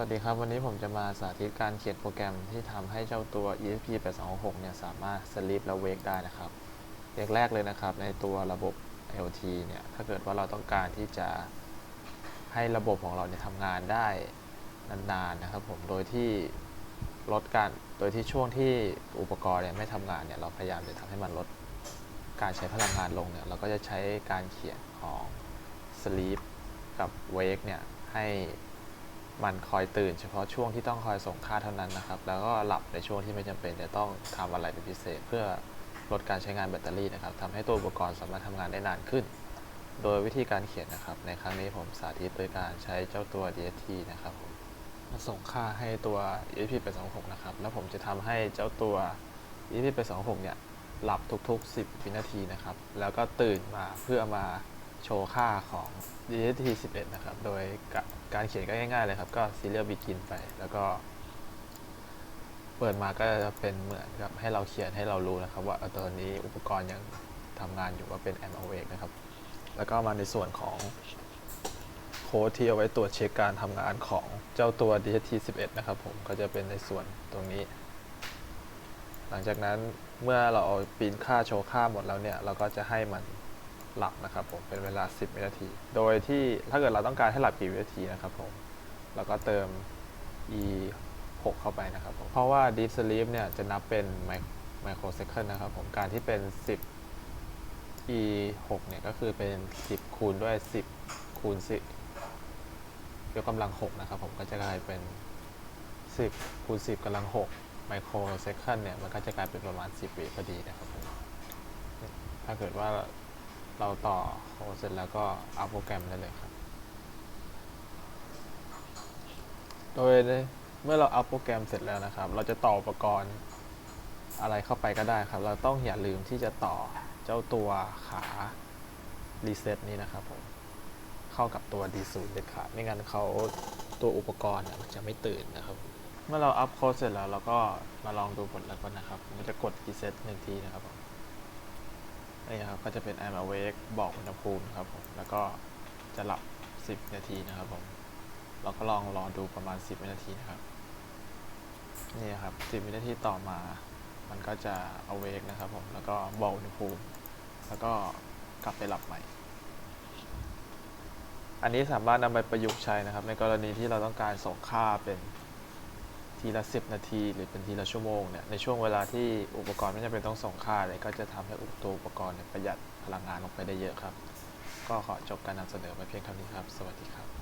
วัสดีครับ วันนี้ผมจะมาสาธิตการเขียนโปรแกรมที่ทำให้เจ้าตัว ESP 8266เนี่ยสามารถ sleep และ wake ได้นะครับอย่างแรกเลยนะครับ ในตัวระบบ LT เนี่ย ถ้าเกิดว่าเราต้องการที่จะให้ระบบของเราเนี่ยทำงานได้นานๆนะครับผมโดยที่ลดการโดยที่ช่วงที่อุปกรณ์เนี่ยไม่ทำงานเนี่ยเราพยายามจะทำให้มันลดการใช้พลังงานลงเนี่ยเราก็จะใช้การเขียนของ sleep กับ wake เนี่ยให้ มันคอยตื่นเฉพาะช่วงที่ต้องคอยส่งค่าเท่านั้นนะครับ แล้วก็หลับในช่วงที่ไม่จำเป็นจะต้องทำอะไรเป็นพิเศษ เพื่อลดการใช้งานแบตเตอรี่นะครับทำให้ตัวอุปกรณ์สามารถทำงานได้นานขึ้น โดยวิธีการเขียนนะครับ ในครั้งนี้ผมสาธิตโดยการใช้เจ้าตัว DST นะครับผมมาส่งค่าให้ตัว ESP 826นะครับ แล้วผมจะทำให้เจ้าตัว ESP 826เนี่ยหลับทุกๆ 10 วินาทีนะครับ แล้วก็ตื่นมาเพื่อมาโชว์ค่าของ DST 11 นะครับ โดย การเขียนก็ง่ายๆเลยครับ ก็ serial begin ไป แล้วก็ เปิดมาก็จะเป็นเหมือนกับให้เราเขียนให้เรารู้นะครับ ว่าตอนนี้อุปกรณ์ยังทำงานอยู่ว่าเป็น am awake นะครับ แล้วก็มาในส่วนของโค้ดที่เอาไว้ตรวจเช็คการทำงานของเจ้าตัว DST 11 นะครับผมก็จะเป็นในส่วนตรงนี้ หลังจากนั้นเมื่อเราเอาปริ้นค่าโชว์ค่าหมดแล้วเนี่ย เราก็จะให้มัน หลับนะครับผมเป็นเวลา 10 วินาที โดยที่ถ้าเกิดเราต้องการให้หลับกี่วินาทีนะครับผมเราก็เติม e 6 เข้าไปนะครับผมเพราะว่า deep sleep เนี่ยจะนับเป็น microsecond นะครับผมการที่เป็น 10 e 6เนี่ยก็คือเป็น 10 คูณด้วย 10 คูณ 10 ยกกำลัง 6 นะครับผมก็จะกลายเป็น 10 คูณ 10กำลัง6 microsecond เนี่ยมันก็จะกลายเป็นประมาณ 10วิพอดีนะครับผมถ้าเกิดว่า เราต่อโค้ดเสร็จแล้วก็เอาโปรแกรมได้เลยครับ โดยเมื่อเราอัพโปรแกรมเสร็จแล้วนะครับ เราจะต่ออุปกรณ์อะไรเข้าไปก็ได้ครับ เราต้องอย่าลืมที่จะต่อเจ้าตัวขารีเซ็ตนี้นะครับผมเข้ากับตัว D0 เด็ดขาดไม่งั้นเขาตัวอุปกรณ์เนี่ยมันจะไม่ตื่นนะครับเมื่อเราอัพโค้ดเสร็จแล้วเราก็มาลองดูผลแล้วกันนะครับผมจะกด reset หนึ่งทีนะครับผม นี่ครับก็จะเป็น I'm awake บอกอุณหภูมิครับผมแล้วก็จะหลับ 10 นาทีนะครับผมเราก็ลองรอดูประมาณ 10 วินาทีนะครับนี่ครับ 10 วินาทีต่อมา มันก็จะ awake นะครับผมแล้วก็บอกอุณหภูมิ แล้วก็กลับไปหลับใหม่อันนี้สามารถนำไปประยุกต์ใช้นะครับ ในกรณีที่เราต้องการส่งค่าเป็น ทีละ 10 นาที หรือเป็นทีละชั่วโมงเนี่ยในช่วงเวลาที่อุปกรณ์ไม่จำเป็นต้องส่งค่าเลยก็จะทำให้ตัวอุปกรณ์ประหยัดพลังงานลงไปได้เยอะครับ ก็ขอจบการนำเสนอไปเพียงเท่านี้ครับ สวัสดีครับ